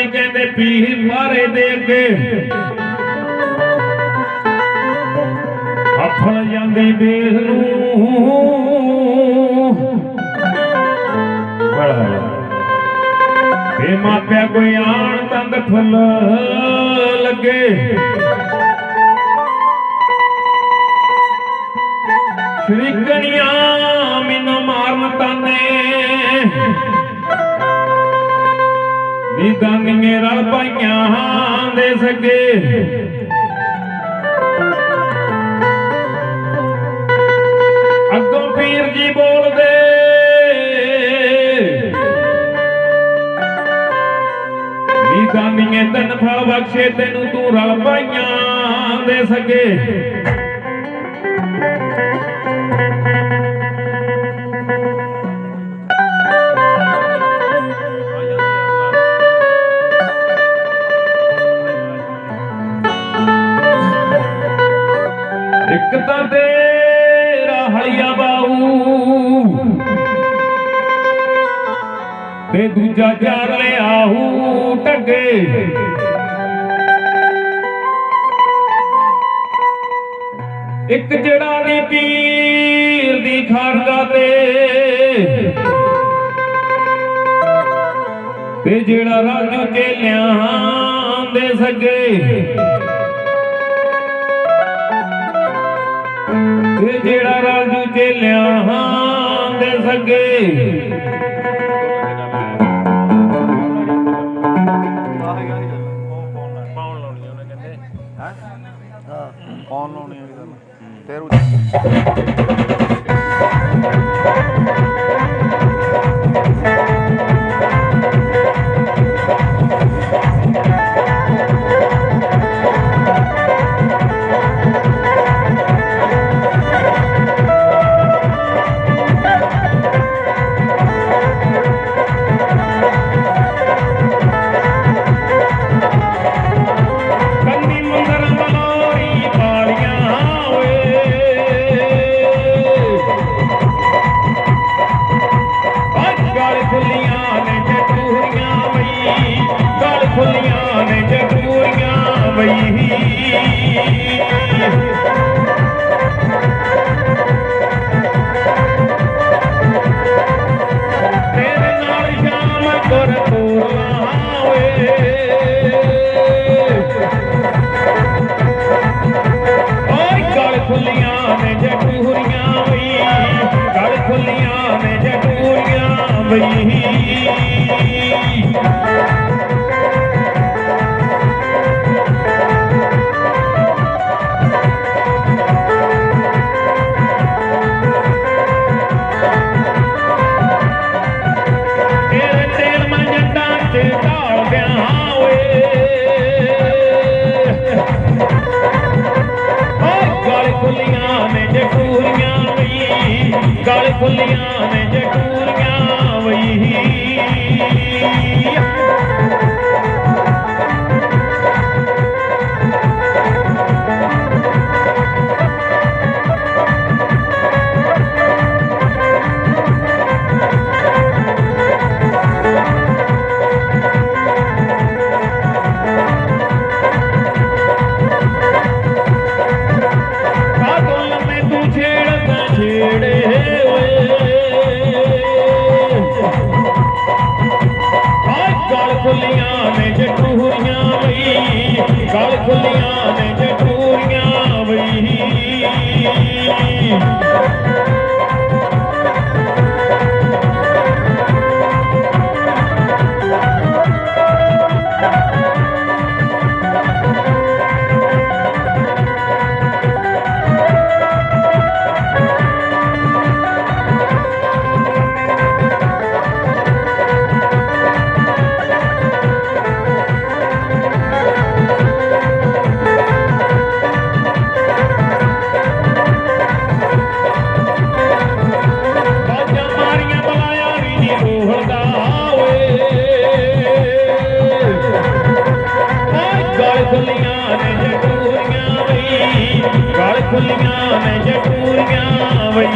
ਅਰਜ਼ਾਂ ਕਹਿੰਦੇ ਪੀਰ ਮਾਰੇ ਦੇ ਅੱਗੇ। ਹੱਫੜ ਜਾਂਦੀ ਦੇਖ ਨੂੰ। ਬੜਾ ਏ ਮਾਪਿਆ ਕੋਈ ਆਣ ਤੰਦ ਫੁੱਲ ਲੱਗੇ। ਸ਼ਰੀਕਣੀਆਂ ਮੈਨੂੰ ਮਾਰਨ ਤਾਨੇ। ਨੀਦਾਂ ਨੀਏ ਰਲ ਪਾਈਆਂ ਦੇ ਸਕੇ। ਅੱਗੋਂ ਪੀਰ ਜੀ ਬੋਲਦੇ ਨੀਦਾਂ ਦੀਆਂ ਤਨ ਫਲ ਬਖਸ਼ੇ ਤੈਨੂੰ ਤੂੰ ਰਲ ਪਾਈਆਂ ਦੇ ਸਕੇ। ਤੇ ਦੂਜਾ ਚਾਰ ਲਿਆਹੂ ਟੱਗੇ। ਇੱਕ ਜਿਹੜਾ ਦੀ ਪੀਰ ਦੀ ਖਾਰਗਾ ਤੇ। ਤੇ ਜਿਹੜਾ ਰਾਜੂ ਚੇਲਿਆਂ ਦੇ ਸੱਗੇ। ਤੇ ਜਿਹੜਾ ਰਾਜੂ ਚੇਲਿਆਂ ਦੇ ਸੱਗੇ। ਕੌਣ ਲਾਉਣੀ ਵਾਲੀ ਗੱਲ ਤੇਰੂ ਕੰਨੀ ਗਲ ਖੁੱਲੀਆਂ ਨੇ ਜਟੂਰੀਆਂ ਬਈ ਕਾਦੋਂ ਲੰਮੇ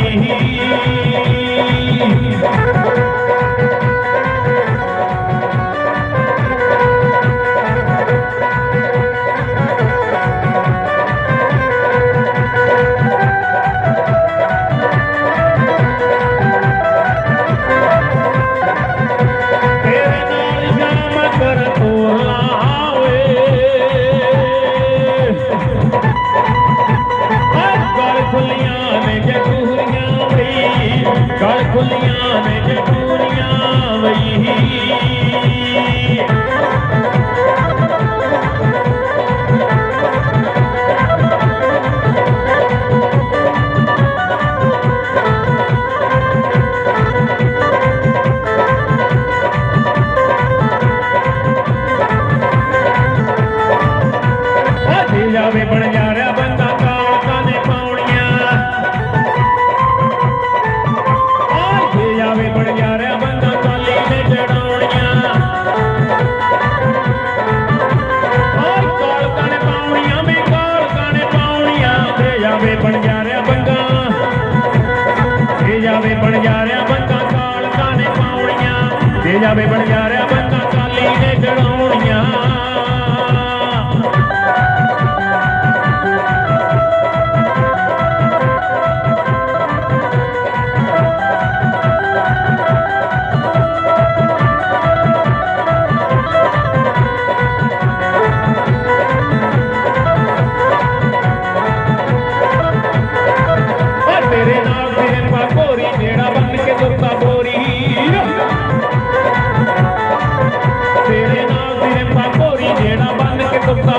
ही ਗਲ ਖੁੱਲੀਆਂ ਨੇ ਜੇ ਜਾਵੇ ਬਣ ਜਾ ਰਿਹਾ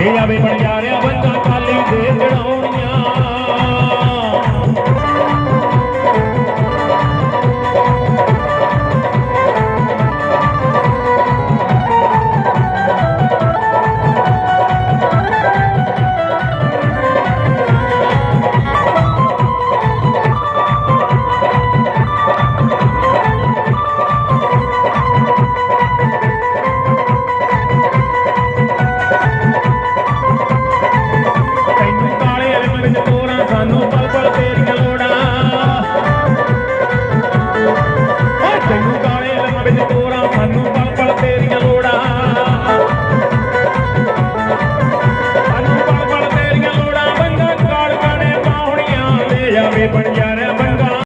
ਪਾਉਣੀਆਂ ਜਾਵੇ ਬਣ ਜਾ ਰਿਹਾ